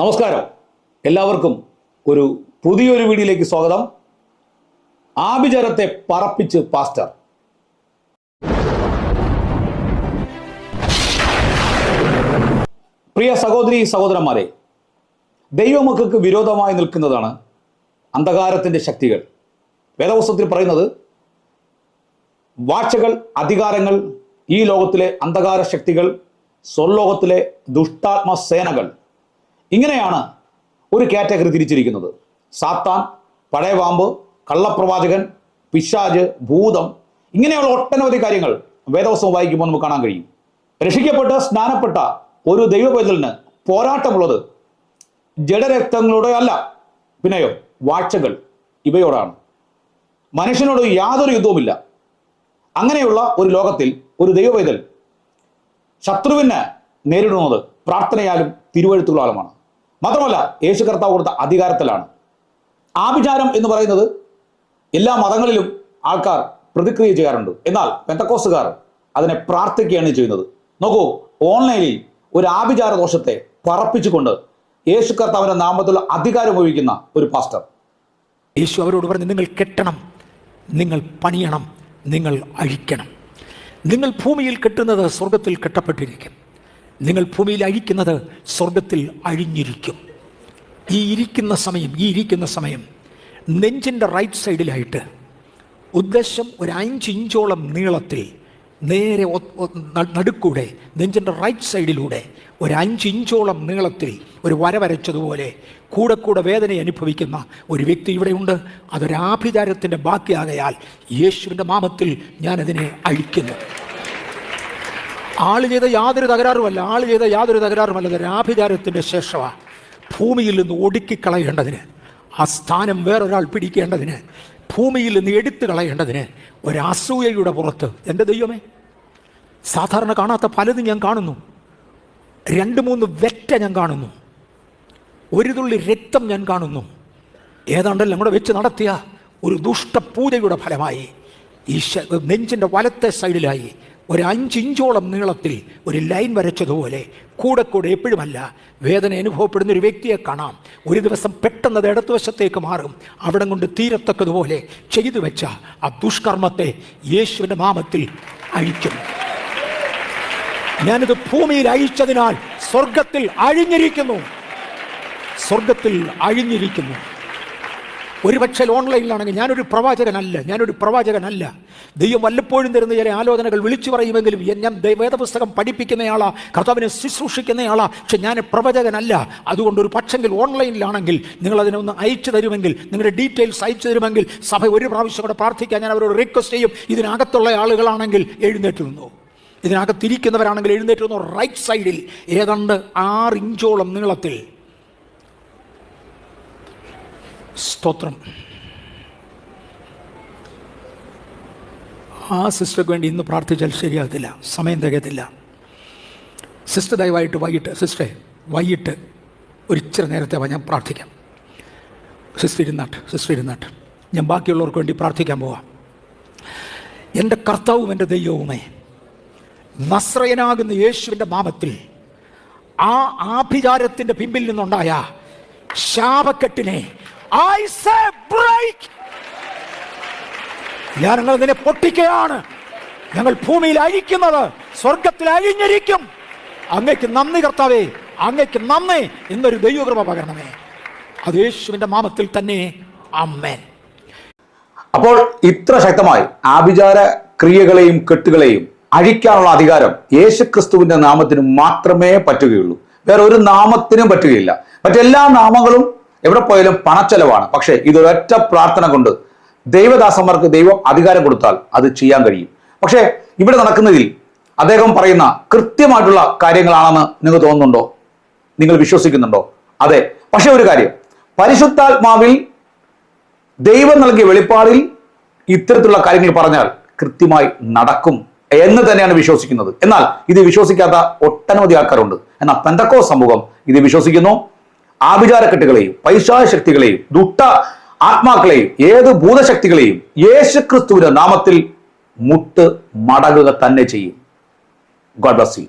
നമസ്കാരം. എല്ലാവർക്കും ഒരു പുതിയൊരു വീഡിയോയിലേക്ക് സ്വാഗതം. ആഭിചാരത്തെ പറപ്പിച്ച് പാസ്റ്റർ. പ്രിയ സഹോദരി സഹോദരന്മാരെ ദൈവമക്കൾക്ക് വിരോധമായി നിൽക്കുന്നതാണ് അന്ധകാരത്തിന്റെ ശക്തികൾ. വേദപുസ്തകത്തിൽ പറയുന്നത് വാഴ്ചകൾ അധികാരങ്ങൾ ഈ ലോകത്തിലെ അന്ധകാര ശക്തികൾ സ്വർലോകത്തിലെ ദുഷ്ടാത്മ സേനകൾ ഇങ്ങനെയാണ് ഒരു കാറ്റഗറി തിരിച്ചിരിക്കുന്നത്. സാത്താൻ പഴയ പാമ്പ് കള്ളപ്രവാചകൻ പിശാജ് ഭൂതം ഇങ്ങനെയുള്ള ഒട്ടനവധി കാര്യങ്ങൾ വേദവസം വായിക്കുമ്പോൾ നമുക്ക് കാണാൻ കഴിയും. രക്ഷിക്കപ്പെട്ട സ്നാനപ്പെട്ട ഒരു ദൈവപൈതലിന് പോരാട്ടമുള്ളത് ജഡരക്തങ്ങളുടെ അല്ല പിന്നെയോ വാഴ്ചകൾ ഇവയോടാണ്. മനുഷ്യനോട് യാതൊരു യുദ്ധവുമില്ല. അങ്ങനെയുള്ള ഒരു ലോകത്തിൽ ഒരു ദൈവപൈതൽ ശത്രുവിനെ നേരിടുന്നത് പ്രാർത്ഥനയാലും തിരുവഴുത്തുകളാലുമാണ്. മാത്രമല്ല യേശു കർത്താവ് കൊടുത്ത അധികാരത്തിലാണ്. ആഭിചാരം എന്ന് പറയുന്നത് എല്ലാ മതങ്ങളിലും ആൾക്കാർ പ്രതിക്രിയ ചെയ്യാറുണ്ട്. എന്നാൽ പെന്തക്കോസുകാർ അതിനെ പ്രാർത്ഥിക്കുകയാണ് ചെയ്യുന്നത്. നോക്കൂ ഓൺലൈനിൽ ഒരു ആഭിചാര ദോഷത്തെ പറപ്പിച്ചുകൊണ്ട് യേശു കർത്താവിന്റെ നാമത്തിലുള്ള അധികാരം ഉപയോഗിക്കുന്ന ഒരു പാസ്റ്റർ. യേശു അവരോട് പറഞ്ഞു നിങ്ങൾ കെട്ടണം നിങ്ങൾ പണിയണം നിങ്ങൾ അഴിക്കണം. നിങ്ങൾ ഭൂമിയിൽ കെട്ടുന്നത് സ്വർഗത്തിൽ കെട്ടപ്പെട്ടിരിക്കും. നിങ്ങൾ ഭൂമിയിൽ അഴിക്കുന്നത് സ്വർഗത്തിൽ അഴിഞ്ഞിരിക്കും. ഈ ഇരിക്കുന്ന സമയം ഈ ഇരിക്കുന്ന സമയം നെഞ്ചിന്റെ റൈറ്റ് സൈഡിലായിട്ട് ഉദ്ദേശം ഒരു അഞ്ച് ഇഞ്ചോളം നീളത്തിൽ നേരെ നടുക്കൂടെ നെഞ്ചിന്റെ റൈറ്റ് സൈഡിലൂടെ ഒരു അഞ്ച് ഇഞ്ചോളം നീളത്തിൽ ഒരു വര വരച്ചതുപോലെ കൂടെ കൂടെ വേദന അനുഭവിക്കുന്ന ഒരു വ്യക്തി ഇവിടെയുണ്ട്. അതൊരാഭിചാരത്തിന്റെ ബാക്കിയാകയാൽ യേശുവിന്റെ മാമത്തിൽ ഞാനതിനെ അഴിക്കുന്നു. ആൾ ചെയ്ത യാതൊരു തകരാറുമല്ല ആൾ ചെയ്ത യാതൊരു തകരാറുമല്ല രാഭിചാരത്തിന്റെ ശേഷമാണ് ഭൂമിയിൽ നിന്ന് ഒടുക്കിക്കളയേണ്ടതിന് ആ സ്ഥാനം വേറൊരാൾ പിടിക്കേണ്ടതിന് ഭൂമിയിൽ നിന്ന് എടുത്തു കളയേണ്ടതിന് ഒരസൂയയുടെ പുറത്ത്. എന്റെ ദൈവമേ സാധാരണ കാണാത്ത പലതും ഞാൻ കാണുന്നു. രണ്ട് മൂന്ന് വെറ്റ ഞാൻ കാണുന്നു. ഒരു തുള്ളി രക്തം ഞാൻ കാണുന്നു. ഏതാണ്ടെല്ലാം കൂടെ വെച്ച് നടത്തിയ ഒരു ദുഷ്ടപൂജയുടെ ഫലമായി ഈ നെഞ്ചിന്റെ വലത്തെ സൈഡിലായി ഒരു അഞ്ചിഞ്ചോളം നീളത്തിൽ ഒരു ലൈൻ വരച്ചതുപോലെ കൂടെ കൂടെ എപ്പോഴുമല്ല വേദന അനുഭവപ്പെടുന്ന ഒരു വ്യക്തിയെ കാണാം. ഒരു ദിവസം പെട്ടെന്ന് അത് ഇടത്തുവശത്തേക്ക് മാറും. അവിടെ കൊണ്ട് തീരത്തക്കതുപോലെ ചെയ്തു വെച്ച ആ ദുഷ്കർമ്മത്തെ യേശുവിന്റെ നാമത്തിൽ അഴിക്കും. ഞാനിത് ഭൂമിയിൽ അഴിച്ചതിനാൽ സ്വർഗത്തിൽ അഴിഞ്ഞിരിക്കുന്നു. സ്വർഗത്തിൽ അഴിഞ്ഞിരിക്കുന്നു. ഒരുപക്ഷെ ഓൺലൈനിലാണെങ്കിൽ ഞാനൊരു പ്രവാചകനല്ല ഞാനൊരു പ്രവാചകനല്ല. ദൈവം വല്ലപ്പോഴും തരുന്ന ചില ആലോചനകൾ വിളിച്ചു പറയുമെങ്കിലും ഞാൻ വേദപുസ്തകം പഠിപ്പിക്കുന്നയാളാ കർത്താവിനെ ശുശ്രൂഷിക്കുന്നയാളാ പക്ഷെ ഞാൻ പ്രവചകനല്ല. അതുകൊണ്ട് ഒരു പക്ഷെങ്കിൽ ഓൺലൈനിലാണെങ്കിൽ നിങ്ങൾ അതിനൊന്ന് അയച്ചു തരുമെങ്കിൽ നിങ്ങളുടെ ഡീറ്റെയിൽസ് അയച്ചു തരുമെങ്കിൽ സഭ ഒരു പ്രാവശ്യം കൂടെ പ്രാർത്ഥിക്കാൻ ഞാൻ അവരോട് റിക്വസ്റ്റ് ചെയ്യും. ഇതിനകത്തുള്ള ആളുകളാണെങ്കിൽ എഴുന്നേറ്റ് നിന്നു ഇതിനകത്തിരിക്കുന്നവരാണെങ്കിൽ എഴുന്നേറ്റ് നിന്നു റൈറ്റ് സൈഡിൽ ഏതാണ്ട് ആറ് ഇഞ്ചോളം നീളത്തിൽ. സ്തോത്രം. ആ സിസ്റ്റർക്ക് വേണ്ടി ഇന്ന് പ്രാർത്ഥിച്ചാൽ ശരിയാകത്തില്ല. സമയം തികയത്തില്ല. സിസ്റ്റർ ദയവായിട്ട് വൈകിട്ട് സിസ്റ്റർ വൈകിട്ട് ഒരു ഇച്ചിരി നേരത്തെ ഞാൻ പ്രാർത്ഥിക്കാം. സിസ്റ്റർ ഇരുന്നാട്ട് സിസ്റ്റർ ഇരുന്നാട്ട്. ഞാൻ ബാക്കിയുള്ളവർക്ക് വേണ്ടി പ്രാർത്ഥിക്കാൻ പോവാം. എന്റെ കർത്താവും എന്റെ ദൈവവുമേ നസ്രയനാകുന്ന യേശുവിന്റെ മാമത്തിൽ ആ ആഭിചാരത്തിന്റെ പിമ്പിൽ നിന്നുണ്ടായ ശാപക്കെട്ടിനെ I say break. ഞാൻ ഇതിനെ പൊട്ടിക്കുകയാണ്. ഞങ്ങൾ ഭൂമിയിൽ അഴിക്കുന്നത്. സ്വർഗത്തിൽ അഴിഞ്ഞിരിക്കും. അങ്ങയ്ക്ക് നന്ദി കർത്താവേ. അങ്ങയ്ക്ക് നന്ദി. എന്നൊരു ദൈവകൃപ പകരണമേ. അത് യേശുവിന്റെ മാമത്തിൽ തന്നെ. അമ്മേൻ അപ്പോൾ ഇത്ര ശക്തമായി ആഭിചാര ക്രിയകളെയും കെട്ടുകളെയും അഴിക്കാനുള്ള അധികാരം യേശുക്രിസ്തുവിന്റെ നാമത്തിന് മാത്രമേ പറ്റുകയുള്ളൂ. വേറെ ഒരു നാമത്തിനും പറ്റുകയില്ല. മറ്റെല്ലാ നാമങ്ങളും എവിടെ പോയാലും പണച്ചെലവാണ്. പക്ഷേ ഇതൊരൊറ്റ പ്രാർത്ഥന കൊണ്ട് ദൈവദാസന്മാർക്ക് ദൈവം അധികാരം കൊടുത്താൽ അത് ചെയ്യാൻ കഴിയും. പക്ഷേ ഇവിടെ നടക്കുന്നതിൽ അദ്ദേഹം പറയുന്ന കൃത്യമായിട്ടുള്ള കാര്യങ്ങളാണെന്ന് നിങ്ങൾക്ക് തോന്നുന്നുണ്ടോ? നിങ്ങൾ വിശ്വസിക്കുന്നുണ്ടോ? അതെ. പക്ഷേ ഒരു കാര്യം. പരിശുദ്ധാത്മാവിൽ ദൈവം നൽകിയ വെളിപ്പാടിൽ ഇത്തരത്തിലുള്ള കാര്യങ്ങൾ പറഞ്ഞാൽ കൃത്യമായി നടക്കും എന്ന് തന്നെയാണ് വിശ്വസിക്കുന്നത്. എന്നാൽ ഇത് വിശ്വസിക്കാത്ത ഒട്ടനവധി ആൾക്കാരുണ്ട്. എന്നാൽ പെന്തക്കോ സമൂഹം ഇത് വിശ്വസിക്കുന്നു. ആഭിചാരക്കെട്ടുകളെയും പൈശാശക്തികളെയും ശക്തികളെയും ദുട്ട ആത്മാക്കളെയും ഏത് ഭൂതശക്തികളെയും യേശുക്രിസ്തുവിന്റെ നാമത്തിൽ മുട്ട് മടങ്ങുക തന്നെ ചെയ്യും. God bless you